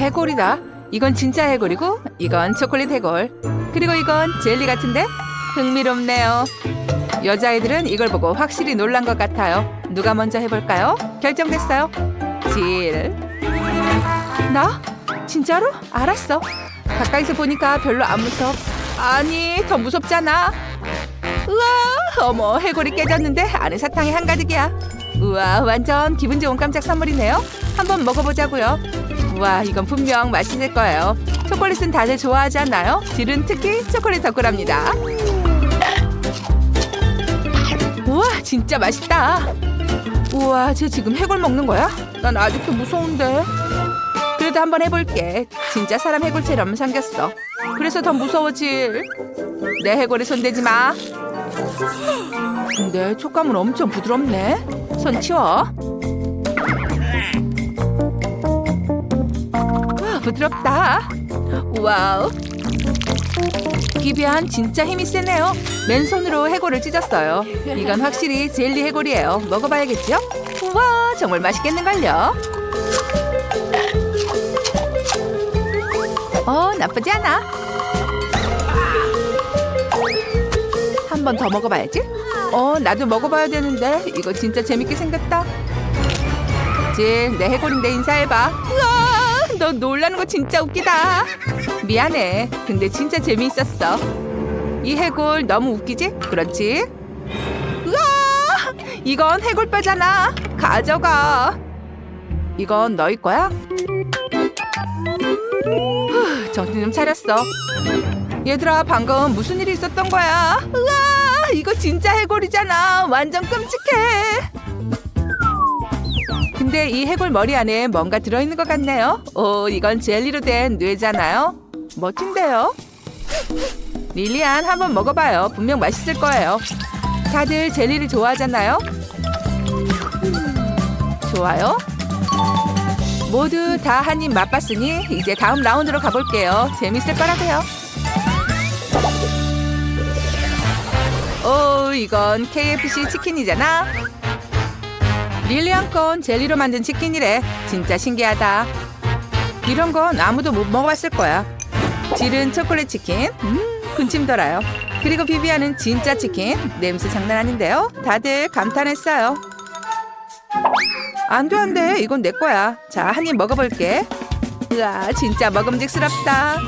해골이다. 이건 진짜 해골이고 이건 초콜릿 해골. 그리고 이건 젤리 같은데 흥미롭네요. 여자애들은 이걸 보고 확실히 놀란 것 같아요. 누가 먼저 해볼까요? 결정됐어요. 질. 나? 진짜로? 알았어. 가까이서 보니까 별로 안 무섭. 아니, 더 무섭잖아. 우와, 어머, 해골이 깨졌는데 안에 사탕이 한가득이야. 우와, 완전 기분 좋은 깜짝 선물이네요. 한번 먹어보자고요. 우와, 이건 분명 맛있을 거예요. 초콜릿은 다들 좋아하지 않나요? 질은 특히 초콜릿 덕후랍니다. 우와, 진짜 맛있다. 우와, 쟤 지금 해골 먹는 거야? 난 아직도 무서운데. 그래도 한번 해볼게. 진짜 사람 해골처럼 생겼어. 그래서 더 무서워질. 내 해골에 손대지 마. 근데 촉감은 엄청 부드럽네. 손 치워. 부드럽다. 와우. 기비안 진짜 힘이 세네요. 맨손으로 해골을 찢었어요. 이건 확실히 젤리 해골이에요. 먹어봐야겠죠? 우와, 정말 맛있겠는걸요? 어, 나쁘지 않아. 한 번 더 먹어봐야지. 어, 나도 먹어봐야 되는데 이거 진짜 재밌게 생겼다. 질, 내 해골인데 인사해봐. 우와, 너 놀라는 거 진짜 웃기다. 미안해. 근데 진짜 재미있었어. 이 해골 너무 웃기지? 그렇지? 우와, 이건 해골뼈잖아. 가져가. 이건 너희 거야? 후, 정신 좀 차렸어. 얘들아, 방금 무슨 일이 있었던 거야? 우와, 이거 진짜 해골이잖아. 완전 끔찍해. 근데 이 해골 머리 안에 뭔가 들어있는 것 같네요. 오, 이건 젤리로 된 뇌잖아요. 멋진데요? 릴리안, 한번 먹어봐요. 분명 맛있을 거예요. 다들 젤리를 좋아하잖아요? 좋아요. 모두 다 한 입 맛봤으니 이제 다음 라운드로 가볼게요. 재밌을 거라고요. 오, 이건 KFC 치킨이잖아. 릴리안 건 젤리로 만든 치킨이래. 진짜 신기하다. 이런 건 아무도 못 먹어봤을 거야. 질은 초콜릿 치킨. 음, 군침 돌아요. 그리고 비비안은 진짜 치킨. 냄새 장난 아닌데요? 다들 감탄했어요. 안 돼, 안 돼. 이건 내 거야. 자, 한 입 먹어볼게. 으아, 진짜 먹음직스럽다.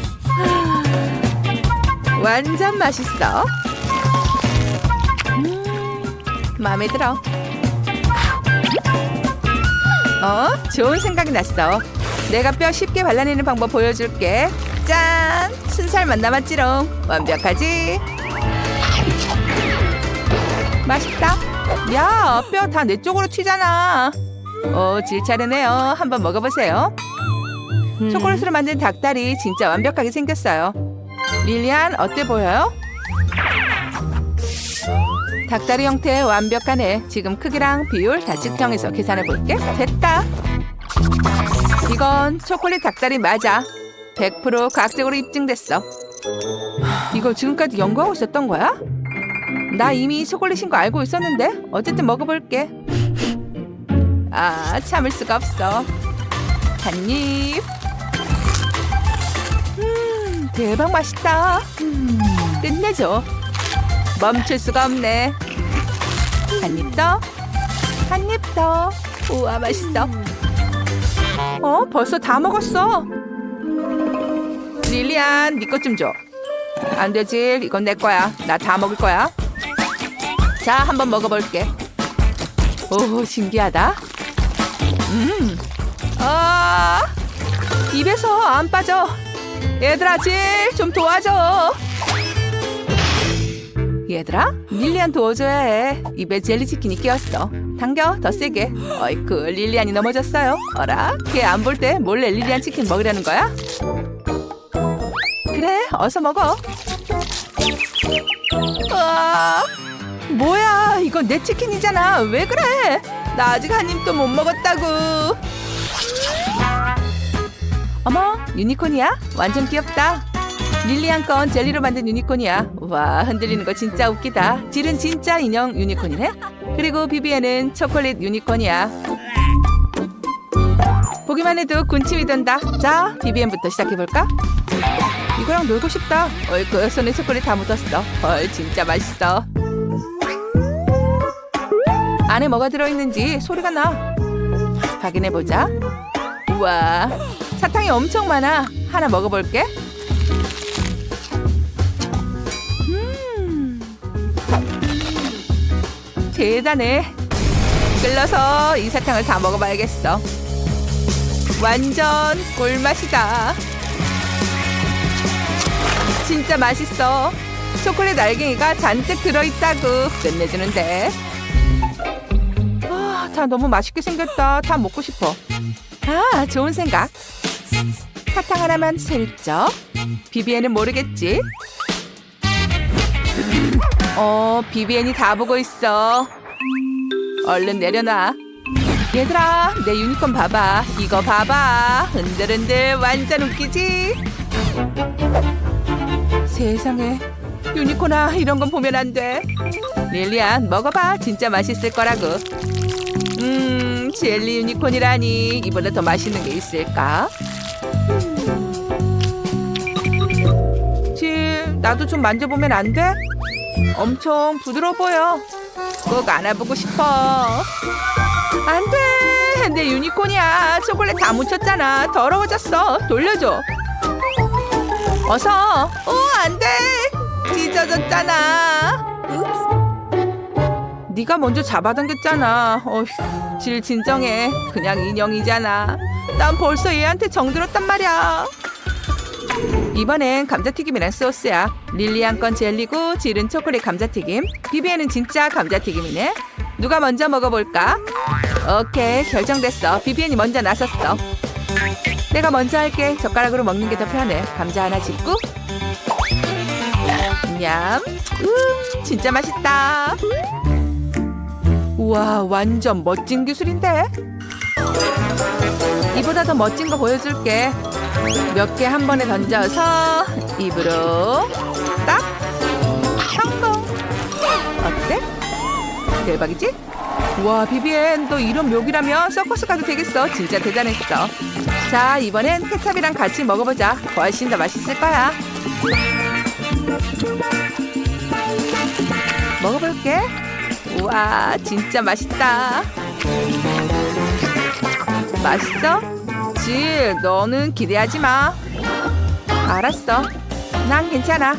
완전 맛있어. 음, 마음에 들어. 어? 좋은 생각이 났어. 내가 뼈 쉽게 발라내는 방법 보여줄게. 짠! 순살만 남았지롱. 완벽하지? 맛있다. 야, 뼈 다 내 쪽으로 튀잖아. 오, 질 차례네요. 한번 먹어보세요. 초콜릿으로 만든 닭다리 진짜 완벽하게 생겼어요. 릴리안, 어때 보여요? 닭다리 형태 완벽하네. 지금 크기랑 비율 다 측정해서 계산해 볼게. 됐다. 이건 초콜릿 닭다리 맞아. 100% 과학적으로 입증됐어. 이걸 지금까지 연구하고 있었던 거야? 나 이미 초콜릿인 거 알고 있었는데 어쨌든 먹어볼게. 아 참을 수가 없어. 한 입. 음 대박 맛있다. 음, 끝내줘. 멈출 수가 없네. 한 입 더. 한 입 더. 우와 맛있어. 어 벌써 다 먹었어. 릴리안 네 것 좀 줘. 안 되지 이건 내 거야. 나 다 먹을 거야. 자 한번 먹어볼게. 오 신기하다. 음. 아 입에서 안 빠져. 얘들아 질 좀 도와줘. 얘들아, 릴리안 도와줘야 해. 입에 젤리 치킨이 끼었어. 당겨, 더 세게. 어이쿠, 릴리안이 넘어졌어요. 어라, 걔 안 볼 때 몰래 릴리안 치킨 먹으려는 거야? 그래, 어서 먹어. 아, 뭐야, 이건 내 치킨이잖아. 왜 그래? 나 아직 한 입도 못 먹었다고. 어머, 유니콘이야? 완전 귀엽다. 릴리안 건 젤리로 만든 유니콘이야. 와, 흔들리는 거 진짜 웃기다. 질은 진짜 인형 유니콘이네. 그리고 비비에는 초콜릿 유니콘이야. 보기만 해도 군침이 돈다. 자, 비비엠부터 시작해 볼까? 이거랑 놀고 싶다. 어이구, 손에 초콜릿 다 묻었어. 헐, 진짜 맛있어. 안에 뭐가 들어있는지 소리가 나. 확인해 보자. 우와, 사탕이 엄청 많아. 하나 먹어볼게. 대단해. 끌러서 이 사탕을 다 먹어봐야겠어. 완전 꿀맛이다. 진짜 맛있어. 초콜릿 알갱이가 잔뜩 들어있다고 끝내주는데. 아, 다 너무 맛있게 생겼다. 다 먹고 싶어. 아, 좋은 생각. 사탕 하나만 슬쩍. 비비엔은 모르겠지? 어, 비비엔이 다 보고 있어. 얼른 내려놔. 얘들아, 내 유니콘 봐봐. 이거 봐봐. 흔들흔들 완전 웃기지? 세상에. 유니콘아, 이런 건 보면 안 돼. 릴리안, 먹어봐. 진짜 맛있을 거라고. 음, 젤리 유니콘이라니. 이보다 더 맛있는 게 있을까? 질, 나도 좀 만져보면 안 돼? 엄청 부드러워 보여. 꼭 안아보고 싶어. 안 돼! 내 유니콘이야. 초콜릿 다 묻혔잖아. 더러워졌어. 돌려줘. 어서. 오, 안 돼! 찢어졌잖아. 네가 먼저 잡아당겼잖아. 어휴, 질 진정해. 그냥 인형이잖아. 난 벌써 얘한테 정들었단 말이야. 이번엔 감자튀김이랑 소스야. 릴리안 건 젤리고 질은 초콜릿 감자튀김. 비비에는 진짜 감자튀김이네. 누가 먼저 먹어볼까? 오케이 결정됐어. 비비엔이 먼저 나섰어. 내가 먼저 할게. 젓가락으로 먹는 게 더 편해. 감자 하나 짚고. 냠. 음 진짜 맛있다. 우와 완전 멋진 기술인데. 이보다 더 멋진 거 보여줄게. 몇 개 한 번에 던져서 입으로 딱 성공. 어때? 대박이지? 와 비비엔 너 이런 묘기라면 서커스 가도 되겠어. 진짜 대단했어. 자 이번엔 케찹이랑 같이 먹어보자. 훨씬 더 맛있을 거야. 먹어볼게. 우와 진짜 맛있다. 맛있어? 질, 너는 기대하지 마. 알았어. 난 괜찮아.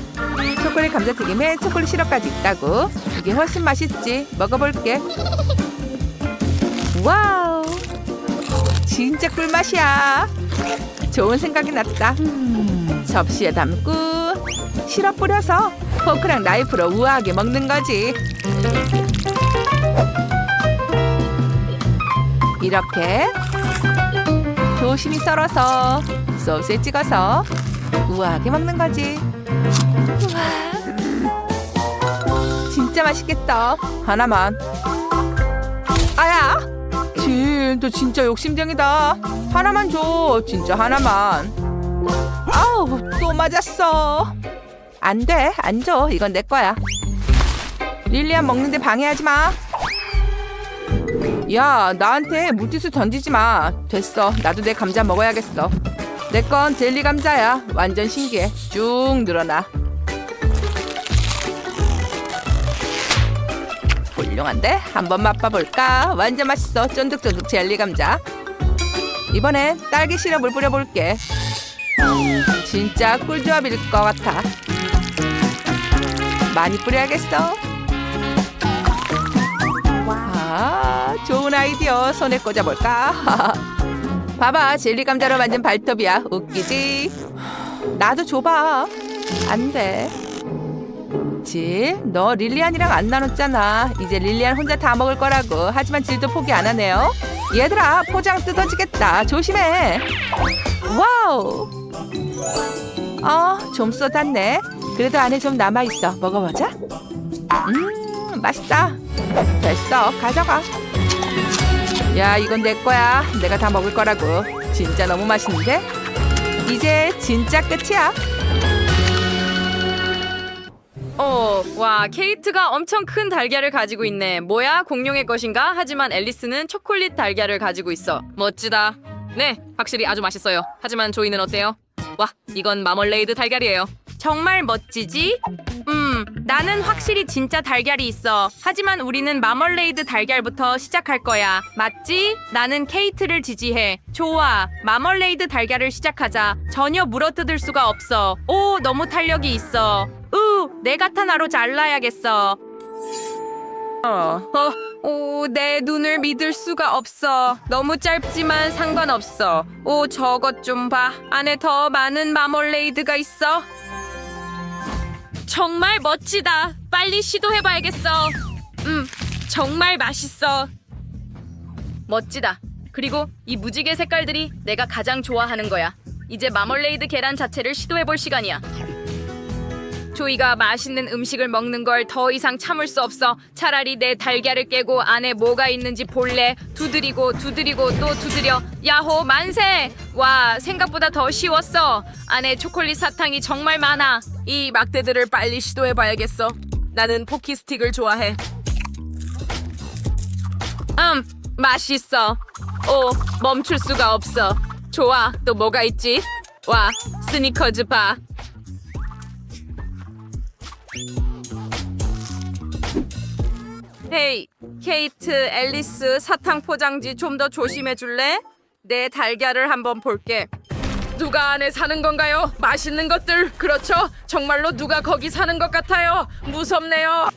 초콜릿 감자튀김에 초콜릿 시럽까지 있다고. 이게 훨씬 맛있지. 먹어볼게. 와우. 진짜 꿀맛이야. 좋은 생각이 났다. 접시에 담고 시럽 뿌려서 포크랑 나이프로 우아하게 먹는 거지. 이렇게 조심히 썰어서 소스에 찍어서 우아하게 먹는 거지. 진짜 맛있겠다. 하나만. 아야. 질, 너 진짜 욕심쟁이다. 하나만 줘. 진짜 하나만. 아우, 또 맞았어. 안 돼, 안 줘. 이건 내 거야. 릴리안 먹는데 방해하지 마. 야, 나한테 물티슈 던지지 마. 됐어. 나도 내 감자 먹어야겠어. 내 건 젤리 감자야. 완전 신기해. 쭉 늘어나. 훌륭한데? 한번 맛봐볼까? 완전 맛있어. 쫀득쫀득 젤리 감자. 이번엔 딸기 시럽을 뿌려볼게. 진짜 꿀조합일 것 같아. 많이 뿌려야겠어. 아, 좋은 아이디어. 손에 꽂아볼까? 봐봐, 젤리 감자로 만든 발톱이야. 웃기지? 나도 줘봐. 안 돼. 질, 너 릴리안이랑 안 나눴잖아. 이제 릴리안 혼자 다 먹을 거라고. 하지만 질도 포기 안 하네요. 얘들아, 포장 뜯어지겠다. 조심해. 와우. 어, 좀 쏟았네. 그래도 안에 좀 남아있어. 먹어보자. 음, 맛있다. 됐어, 가져가. 야, 이건 내 거야. 내가 다 먹을 거라고. 진짜 너무 맛있는데? 이제 진짜 끝이야. 어, 와, 케이트가 엄청 큰 달걀을 가지고 있네. 뭐야, 공룡의 것인가? 하지만 앨리스는 초콜릿 달걀을 가지고 있어. 멋지다. 네, 확실히 아주 맛있어요. 하지만 조이는 어때요? 와, 이건 마멀레이드 달걀이에요. 정말 멋지지? 음, 나는 확실히 진짜 달걀이 있어. 하지만 우리는 마멀레이드 달걀부터 시작할 거야. 맞지? 나는 케이트를 지지해. 좋아. 마멀레이드 달걀을 시작하자. 전혀 물어뜯을 수가 없어. 오, 너무 탄력이 있어. 으, 내 가타나로 잘라야겠어. 어, 어, 오, 내 눈을 믿을 수가 없어. 너무 짧지만 상관없어. 오, 저것 좀 봐. 안에 더 많은 마멀레이드가 있어. 정말 멋지다. 빨리 시도해봐야겠어. 음, 정말 맛있어. 멋지다. 그리고 이 무지개 색깔들이 내가 가장 좋아하는 거야. 이제 마멀레이드 계란 자체를 시도해볼 시간이야. 조이가 맛있는 음식을 먹는 걸 더 이상 참을 수 없어. 차라리 내 달걀을 깨고 안에 뭐가 있는지 볼래. 두드리고 두드리고 또 두드려. 야호 만세! 와 생각보다 더 쉬웠어. 안에 초콜릿 사탕이 정말 많아. 이 막대들을 빨리 시도해봐야겠어. 나는 포키 스틱을 좋아해. 음 맛있어. 오 멈출 수가 없어. 좋아 또 뭐가 있지? 와 스니커즈 바. 헤이 케이트 앨리스 사탕 포장지 좀 더 조심해 줄래? 내 달걀을 한번 볼게. 누가 안에 사는 건가요? 맛있는 것들. 그렇죠. 정말로 누가 거기 사는 것 같아요. 무섭네요.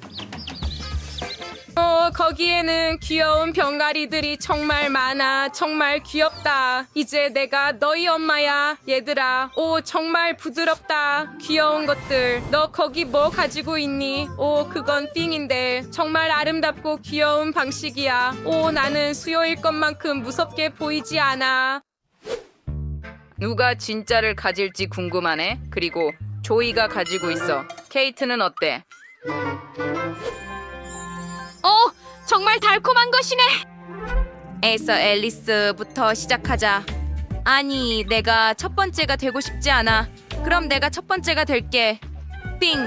어, 거기에는 귀여운 병아리들이 정말 많아. 정말 귀엽다. 이제 내가 너희 엄마야. 얘들아. 오, 정말 부드럽다. 귀여운 것들. 너 거기 뭐 가지고 있니? 오, 그건 삥인데. 정말 아름답고 귀여운 방식이야. 오, 나는 수요일 것만큼 무섭게 보이지 않아. 누가 진짜를 가질지 궁금하네. 그리고 조이가 가지고 있어. 케이트는 어때? 어, 정말 달콤한 것이네. 에서 앨리스부터 시작하자. 아니, 내가 첫 번째가 되고 싶지 않아. 그럼 내가 첫 번째가 될게. 삥,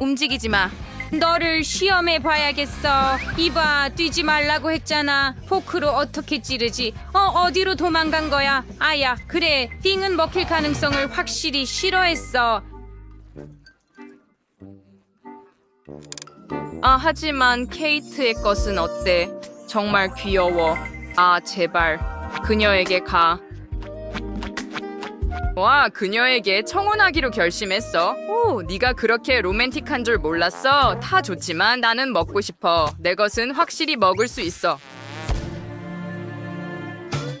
움직이지 마. 너를 시험해 봐야겠어. 이봐, 뛰지 말라고 했잖아. 포크로 어떻게 찌르지? 어, 어디로 도망간 거야? 아야, 그래. 삥은 먹힐 가능성을 확실히 싫어했어. 아, 하지만 케이트의 것은 어때? 정말 귀여워. 아, 제발. 그녀에게 가. 와, 그녀에게 청혼하기로 결심했어. 오, 네가 그렇게 로맨틱한 줄 몰랐어. 다 좋지만 나는 먹고 싶어. 내 것은 확실히 먹을 수 있어.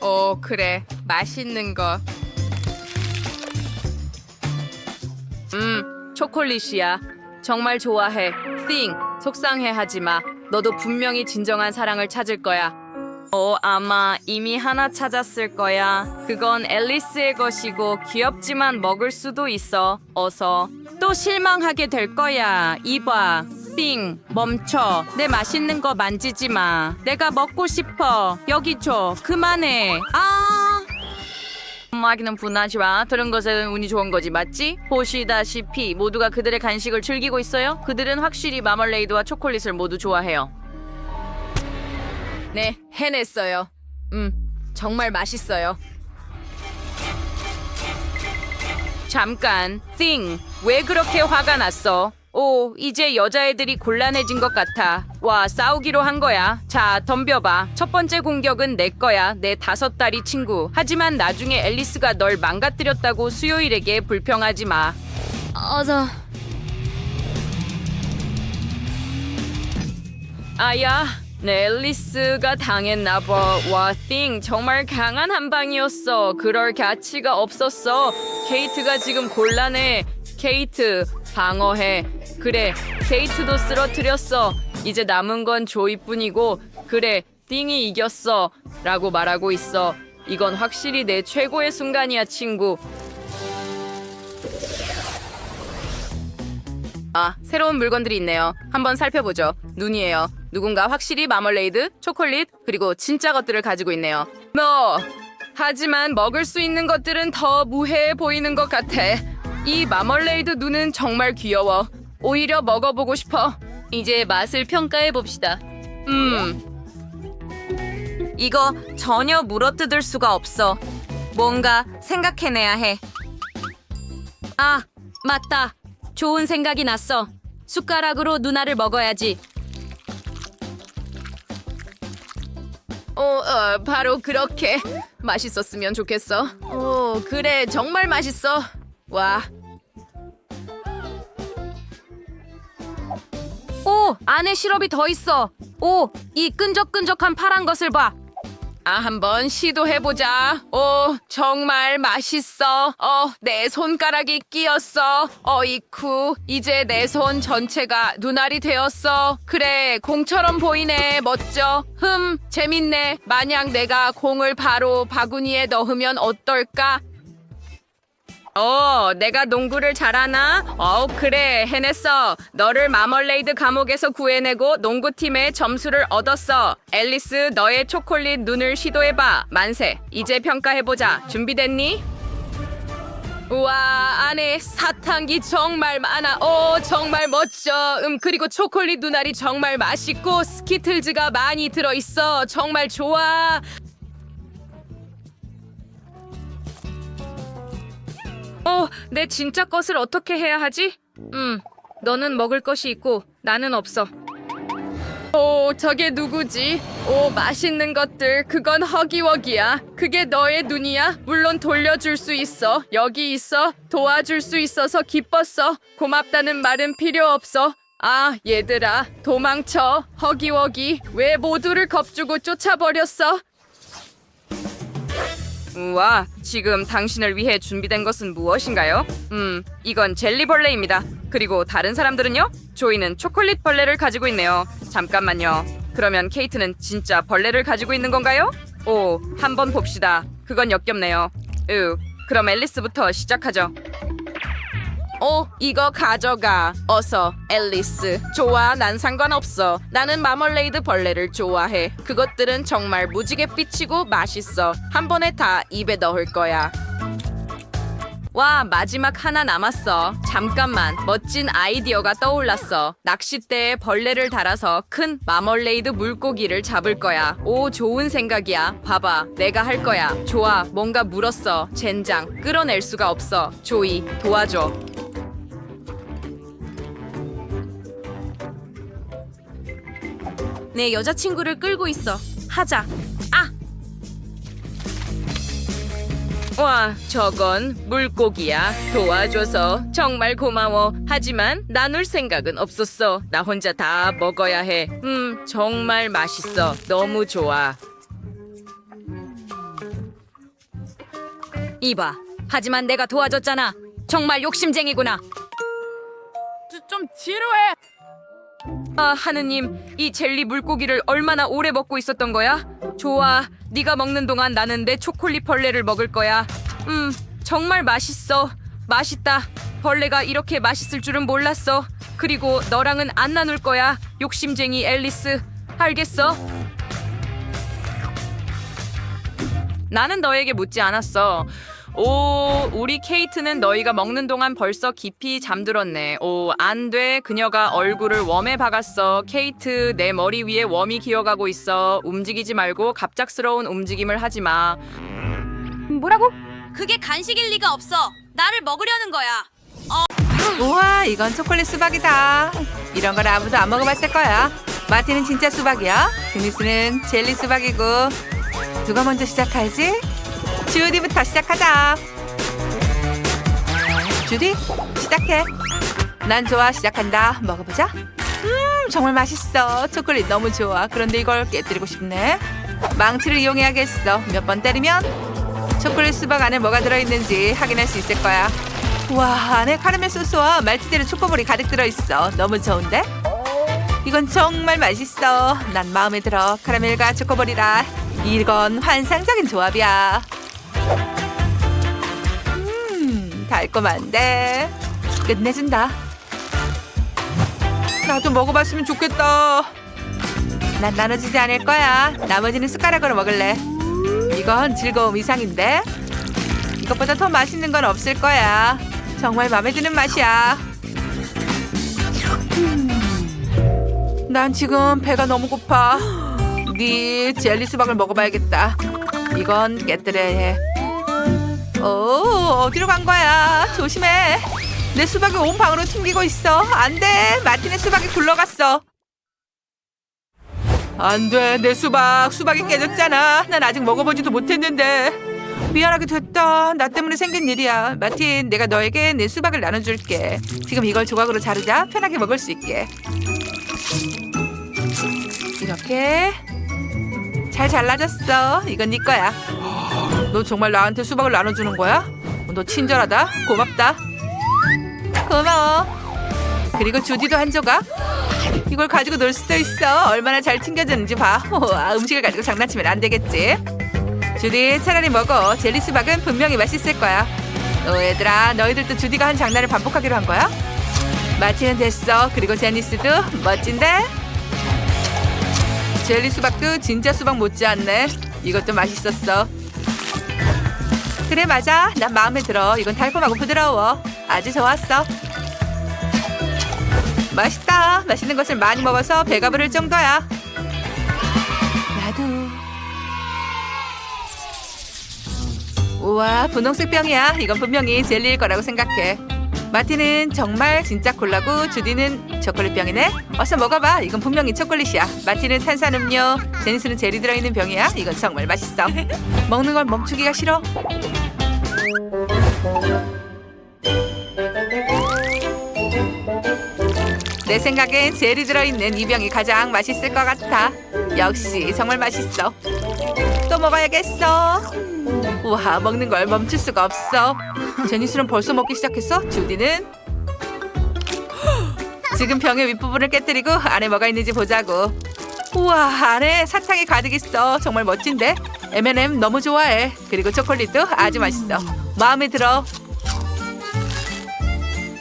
어, 그래. 맛있는 거. 음, 초콜릿이야. 정말 좋아해. 띵, 속상해하지 마. 너도 분명히 진정한 사랑을 찾을 거야. 어, 아마 이미 하나 찾았을 거야. 그건 앨리스의 것이고 귀엽지만 먹을 수도 있어. 어서. 또 실망하게 될 거야. 이봐. 띵, 멈춰. 내 맛있는 거 만지지 마. 내가 먹고 싶어. 여기 줘. 그만해. 아! 엄마기는 분하지 마. 들은 것은 운이 좋은 거지, 맞지? 보시다시피 모두가 그들의 간식을 즐기고 있어요. 그들은 확실히 마멀레이드와 초콜릿을 모두 좋아해요. 네, 해냈어요. 음, 정말 맛있어요. 잠깐, 띵, 왜 그렇게 화가 났어? 오, 이제 여자애들이 곤란해진 것 같아. 와, 싸우기로 한 거야. 자, 덤벼봐. 첫 번째 공격은 내 거야. 내 다섯 다리 친구. 하지만 나중에 앨리스가 널 망가뜨렸다고 수요일에게 불평하지 마. 어서. 아야, 네, 앨리스가 당했나 봐. 와, 띵, 정말 강한 한 방이었어. 그럴 가치가 없었어. 케이트가 지금 곤란해. 케이트, 방어해. 그래, 케이트도 쓰러뜨렸어. 이제 남은 건 조이뿐이고, 그래, 띵이 이겼어. 라고 말하고 있어. 이건 확실히 내 최고의 순간이야, 친구. 아, 새로운 물건들이 있네요. 한번 살펴보죠. 눈이에요. 누군가 확실히 마멀레이드, 초콜릿, 그리고 진짜 것들을 가지고 있네요. 뭐, 하지만 먹을 수 있는 것들은 더 무해해 보이는 것 같아. 이 마멀레이드 눈은 정말 귀여워. 오히려 먹어보고 싶어. 이제 맛을 평가해 봅시다. 음. 이거 전혀 물어뜯을 수가 없어. 뭔가 생각해내야 해. 아, 맞다. 좋은 생각이 났어. 숟가락으로 누나를 먹어야지. 어, 어, 바로 그렇게 맛있었으면 좋겠어. 오, 그래, 정말 맛있어. 와, 오, 안에 시럽이 더 있어. 오, 이 끈적끈적한 파란 것을 봐. 아, 한번 시도해보자. 오, 정말 맛있어. 어, 내 손가락이 끼었어. 어이쿠, 이제 내 손 전체가 눈알이 되었어. 그래, 공처럼 보이네. 멋져. 흠, 재밌네. 만약 내가 공을 바로 바구니에 넣으면 어떨까? 어, 내가 농구를 잘하나? 어, 그래, 해냈어. 너를 마멀레이드 감옥에서 구해내고 농구팀에 점수를 얻었어. 앨리스, 너의 초콜릿 눈을 시도해봐. 만세. 이제 평가해보자. 준비됐니? 우와, 안에 사탕이 정말 많아. 오, 정말 멋져. 음, 그리고 초콜릿 눈알이 정말 맛있고 스키틀즈가 많이 들어있어. 정말 좋아. 어, 내 진짜 것을 어떻게 해야 하지? 음, 너는 먹을 것이 있고 나는 없어. 오, 저게 누구지? 오, 맛있는 것들. 그건 허기워기야. 그게 너의 눈이야? 물론 돌려줄 수 있어. 여기 있어. 도와줄 수 있어서 기뻤어. 고맙다는 말은 필요 없어. 아, 얘들아. 도망쳐. 허기워기. 왜 모두를 겁주고 쫓아버렸어? 우와, 지금 당신을 위해 준비된 것은 무엇인가요? 음, 이건 젤리벌레입니다. 그리고 다른 사람들은요? 조이는 초콜릿 벌레를 가지고 있네요. 잠깐만요. 그러면 케이트는 진짜 벌레를 가지고 있는 건가요? 오, 한번 봅시다. 그건 역겹네요. 으, 그럼 앨리스부터 시작하죠. 어, 이거 가져가. 어서, 앨리스. 좋아, 난 상관없어. 나는 마멀레이드 벌레를 좋아해. 그것들은 정말 무지개 삐치고 맛있어. 한 번에 다 입에 넣을 거야. 와, 마지막 하나 남았어. 잠깐만, 멋진 아이디어가 떠올랐어. 낚싯대에 벌레를 달아서 큰 마멀레이드 물고기를 잡을 거야. 오, 좋은 생각이야. 봐봐, 내가 할 거야. 좋아, 뭔가 물었어. 젠장, 끌어낼 수가 없어. 조이, 도와줘. 내 여자친구를 끌고 있어. 하자. 아! 와, 저건 물고기야. 도와줘서 정말 고마워. 하지만 나눌 생각은 없었어. 나 혼자 다 먹어야 해. 음, 정말 맛있어. 너무 좋아. 이봐. 하지만 내가 도와줬잖아. 정말 욕심쟁이구나. 좀 지루해. 아, 하느님, 이 젤리 물고기를 얼마나 오래 먹고 있었던 거야? 좋아, 네가 먹는 동안 나는 내 초콜릿 벌레를 먹을 거야. 음, 정말 맛있어. 맛있다. 벌레가 이렇게 맛있을 줄은 몰랐어. 그리고 너랑은 안 나눌 거야. 욕심쟁이 앨리스. 알겠어? 나는 너에게 묻지 않았어. 오, 우리 케이트는 너희가 먹는 동안 벌써 깊이 잠들었네. 오, 안 돼. 그녀가 얼굴을 웜에 박았어. 케이트, 내 머리 위에 웜이 기어가고 있어. 움직이지 말고 갑작스러운 움직임을 하지 마. 뭐라고? 그게 간식일 리가 없어. 나를 먹으려는 거야. 우와, 이건 초콜릿 수박이다. 이런 걸 아무도 안 먹어봤을 거야. 마티는 진짜 수박이야. 드니스는 젤리 수박이고. 누가 먼저 시작하지? 주디부터 시작하자. 주디, 시작해. 난 좋아, 시작한다. 먹어보자. 음, 정말 맛있어. 초콜릿 너무 좋아. 그런데 이걸 깨뜨리고 싶네. 망치를 이용해야겠어. 몇 번 때리면 초콜릿 수박 안에 뭐가 들어있는지 확인할 수 있을 거야. 와 안에 카라멜 소스와 말티제로 초코볼이 가득 들어있어 너무 좋은데? 이건 정말 맛있어 난 마음에 들어 카라멜과 초코볼이라 이건 환상적인 조합이야 달콤한데 끝내준다 나도 먹어봤으면 좋겠다 난 나눠지지 않을 거야 나머지는 숟가락으로 먹을래 이건 즐거움 이상인데 이것보다 더 맛있는 건 없을 거야. 정말 마음에 드는 맛이야. 음, 난 지금 배가 너무 고파. 네 젤리 수박을 먹어봐야겠다. 이건 깨뜨려야 해. 오, 어디로 간 거야? 조심해. 내 수박이 온 방으로 튕기고 있어. 안 돼. 마틴의 수박이 굴러갔어. 안 돼. 내 수박. 수박이 깨졌잖아. 난 아직 먹어보지도 못했는데. 미안하게 됐다. 나 때문에 생긴 일이야. 마틴, 내가 너에게 내 수박을 나눠줄게. 지금 이걸 조각으로 자르자. 편하게 먹을 수 있게. 이렇게. 잘 잘라졌어. 이건 네 거야. 너 정말 나한테 수박을 나눠주는 거야? 너 친절하다. 고맙다. 고마워. 그리고 주디도 한 조각. 이걸 가지고 놀 수도 있어. 얼마나 잘 튕겨졌는지 봐. 우와, 음식을 가지고 장난치면 안 되겠지. 주디, 차라리 먹어. 젤리 수박은 분명히 맛있을 거야. 어, 얘들아, 너희들도 주디가 한 장난을 반복하기로 한 거야? 마치는 됐어. 그리고 제니스도 멋진데? 젤리 수박도 진짜 수박 못지않네. 이것도 맛있었어. 그래 맞아. 난 마음에 들어. 이건 달콤하고 부드러워. 아주 좋았어. 맛있다. 맛있는 것을 많이 먹어서 배가 부를 정도야. 나도. 우와, 분홍색 병이야. 이건 분명히 젤리일 거라고 생각해. 마티는 정말 진짜 콜라고 주디는 초콜릿 병이네. 어서 먹어봐. 이건 분명히 초콜릿이야. 마티는 탄산음료, 제니스는 젤리 들어있는 병이야. 이건 정말 맛있어. 먹는 걸 멈추기가 싫어. 내 생각엔 젤이 들어있는 이 병이 가장 맛있을 것 같아. 역시 정말 맛있어. 또 먹어야겠어. 우와, 먹는 걸 멈출 수가 없어. 제니스는 벌써 먹기 시작했어? 주디는? 지금 병의 윗부분을 깨뜨리고 안에 뭐가 있는지 보자고. 우와, 안에 사탕이 가득 있어. 정말 멋진데? M&M 너무 좋아해. 그리고 초콜릿도 아주 맛있어. 마음에 들어.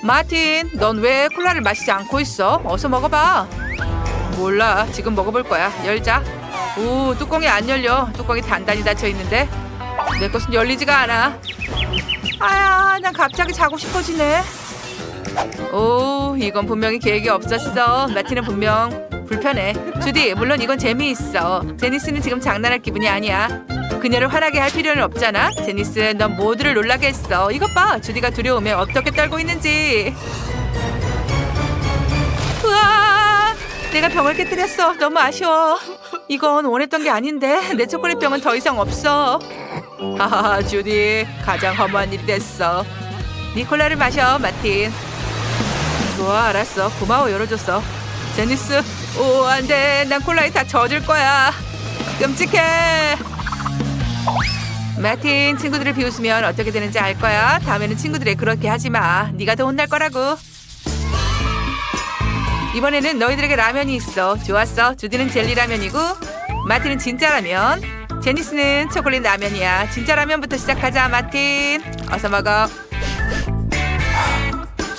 마틴, 넌 왜 콜라를 마시지 않고 있어? 어서 먹어봐. 몰라, 지금 먹어볼 거야. 열자. 오, 뚜껑이 안 열려. 뚜껑이 단단히 닫혀 있는데. 내 것은 열리지가 않아. 아야, 난 갑자기 자고 싶어지네. 오, 이건 분명히 계획이 없었어. 마틴은 분명 불편해. 주디, 물론 이건 재미있어. 제니스는 지금 장난할 기분이 아니야. 그녀를 화나게 할 필요는 없잖아. 제니스, 넌 모두를 놀라게 했어. 이것 봐, 주디가 두려우면 어떻게 떨고 있는지. 우와, 내가 병을 깨뜨렸어. 너무 아쉬워. 이건 원했던 게 아닌데 내 초콜릿 병은 더 이상 없어. 하하, 주디, 가장 허무한 일이 됐어. 니콜라를 마셔, 마틴. 좋아, 알았어. 고마워, 열어줬어. 제니스, 오, 안 돼. 난 콜라에 다 젖을 거야. 끔찍해. 마틴, 친구들을 비웃으면 어떻게 되는지 알 거야. 다음에는 친구들에 그렇게 하지 마. 네가 더 혼날 거라고. 이번에는 너희들에게 라면이 있어. 좋았어. 주디는 젤리 라면이고, 마틴은 진짜 라면. 제니스는 초콜릿 라면이야. 진짜 라면부터 시작하자, 마틴. 어서 먹어.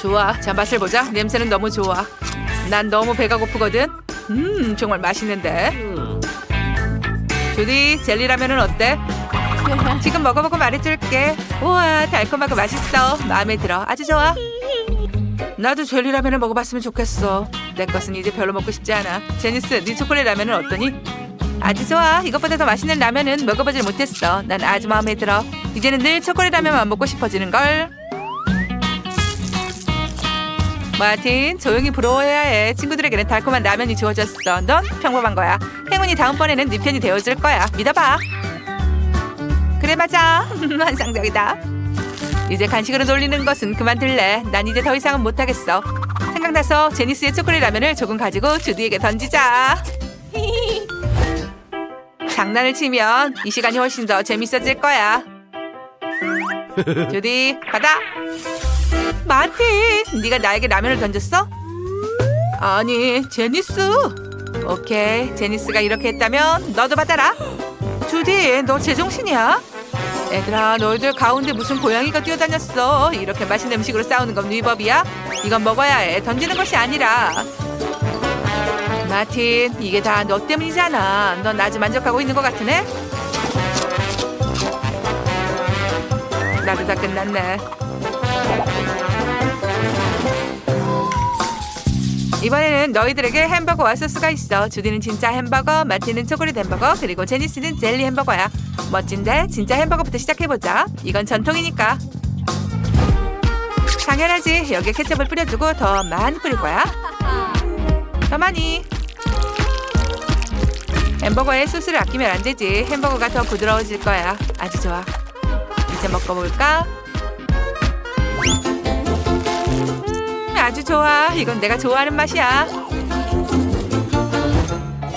좋아. 자, 맛을 보자. 냄새는 너무 좋아. 난 너무 배가 고프거든. 음, 정말 맛있는데. 주디, 젤리 라면은 어때? 지금 먹어보고 말해줄게. 우와, 달콤하고 맛있어. 마음에 들어. 아주 좋아. 나도 젤리 라면을 먹어봤으면 좋겠어. 내 것은 이제 별로 먹고 싶지 않아. 제니스, 네 초콜릿 라면은 어떠니? 아주 좋아. 이것보다 더 맛있는 라면은 먹어보질 못했어. 난 아주 마음에 들어. 이제는 늘 초콜릿 라면만 먹고 싶어지는 걸. 마틴, 조용히 부러워해야 해. 친구들에게는 달콤한 라면이 주어졌어. 넌 평범한 거야. 행운이 다음번에는 네 편이 되어줄 거야. 믿어봐. 그래 맞아. 환상적이다. 이제 간식으로 놀리는 것은 그만둘래. 난 이제 더 이상은 못하겠어. 생각나서 제니스의 초콜릿 라면을 조금 가지고 주디에게 던지자. 장난을 치면 이 시간이 훨씬 더 재밌어질 거야. 주디, 받아. 마틴, 네가 나에게 라면을 던졌어? 아니, 제니스. 오케이, 제니스가 이렇게 했다면 너도 받아라. 주디, 너 제정신이야? 애들아, 너희들 가운데 무슨 고양이가 뛰어다녔어? 이렇게 맛있는 음식으로 싸우는 건 위법이야? 이건 먹어야 해. 던지는 것이 아니라. 마틴, 이게 다 너 때문이잖아. 넌 아주 만족하고 있는 것 같으네? 나도 다 끝났네. 이번에는 너희들에게 햄버거와 소스가 있어. 주디는 진짜 햄버거, 마티는 초콜릿 햄버거, 그리고 제니스는 젤리 햄버거야. 멋진데? 진짜 햄버거부터 시작해보자. 이건 전통이니까. 당연하지. 여기에 케첩을 뿌려주고 더 많이 뿌릴 거야. 더 많이. 햄버거에 소스를 아끼면 안 되지. 햄버거가 더 부드러워질 거야. 아주 좋아. 이제 먹어볼까? 아주 좋아. 이건 내가 좋아하는 맛이야.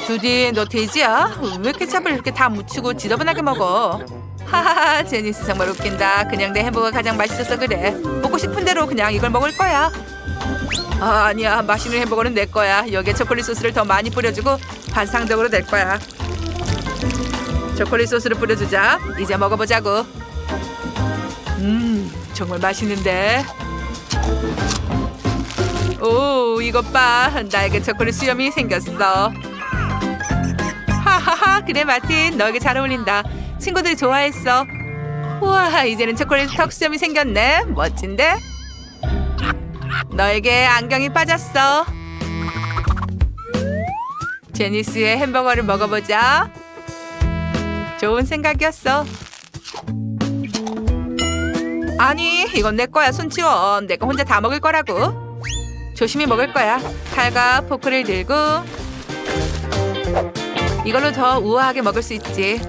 주디, 너 돼지야? 왜 케첩을 이렇게 다 묻히고 지저분하게 먹어? 하하하, 제니스 정말 웃긴다. 그냥 내 햄버거 가장 맛있어서 그래. 먹고 싶은 대로 그냥 이걸 먹을 거야. 아, 아니야. 맛있는 햄버거는 내 거야. 여기에 초콜릿 소스를 더 많이 뿌려주고 반상적으로 낼 거야. 초콜릿 소스를 뿌려주자. 이제 먹어보자고. 음, 정말 맛있는데. 오, 이것 봐. 나에게 초콜릿 수염이 생겼어. 하하하, 그래 마틴, 너에게 잘 어울린다. 친구들이 좋아했어. 우와, 이제는 초콜릿 턱 수염이 생겼네. 멋진데? 너에게 안경이 빠졌어. 제니스의 햄버거를 먹어보자. 좋은 생각이었어. 아니, 이건 내 거야. 손 치워. 내가 혼자 다 먹을 거라고. 조심히 먹을 거야. 칼과 포크를 들고 이걸로 더 우아하게 먹을 수 있지.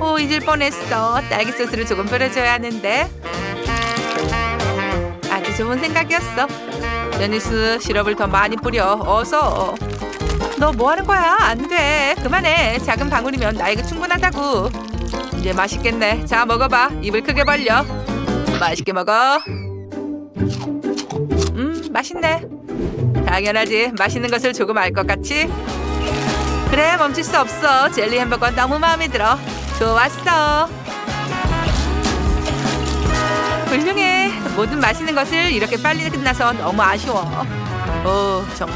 오, 잊을 뻔했어. 딸기 소스를 조금 뿌려줘야 하는데. 아주 좋은 생각이었어. 데니스 시럽을 더 많이 뿌려. 어서. 너 뭐 하는 거야? 안 돼. 그만해. 작은 방울이면 나에게 충분하다고. 이제 맛있겠네. 자, 먹어봐. 입을 크게 벌려. 맛있게 먹어. 음, 맛있네. 당연하지. 맛있는 것을 조금 알 것 같지? 그래, 멈출 수 없어. 젤리 햄버거 너무 마음에 들어. 좋았어. 훌륭해. 모든 맛있는 것을 이렇게 빨리 끝나서 너무 아쉬워. 오, 정말.